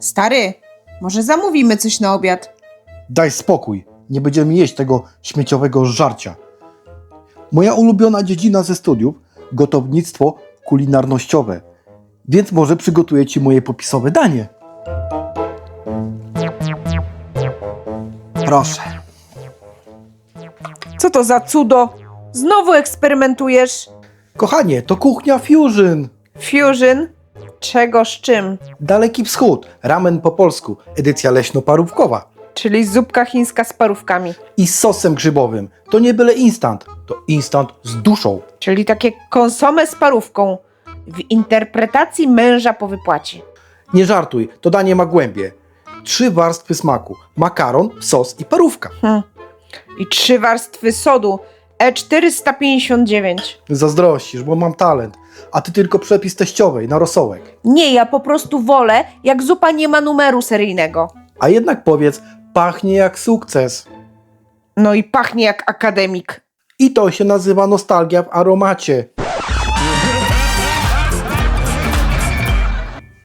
Stary, może zamówimy coś na obiad? Daj spokój, nie będziemy jeść tego śmieciowego żarcia. Moja ulubiona dziedzina ze studiów gotownictwo kulinarnościowe, więc może przygotuję Ci moje popisowe danie. Proszę. Co to za cudo? Znowu eksperymentujesz? Kochanie, to kuchnia fusion. Fusion? Czego z czym? Daleki Wschód, ramen po polsku, edycja leśno-parówkowa. Czyli zupka chińska z parówkami. I z sosem grzybowym. To nie byle instant, to instant z duszą. Czyli takie konsome z parówką. W interpretacji męża po wypłacie. Nie żartuj, to danie ma głębie. Trzy warstwy smaku: makaron, sos i parówka. Hm. I trzy warstwy sodu. E E459. Zazdrościsz, bo mam talent, a ty tylko przepis teściowej na rosołek. Nie, ja po prostu wolę, jak zupa nie ma numeru seryjnego. A jednak powiedz, pachnie jak sukces. No i pachnie jak akademik. I to się nazywa nostalgia w aromacie.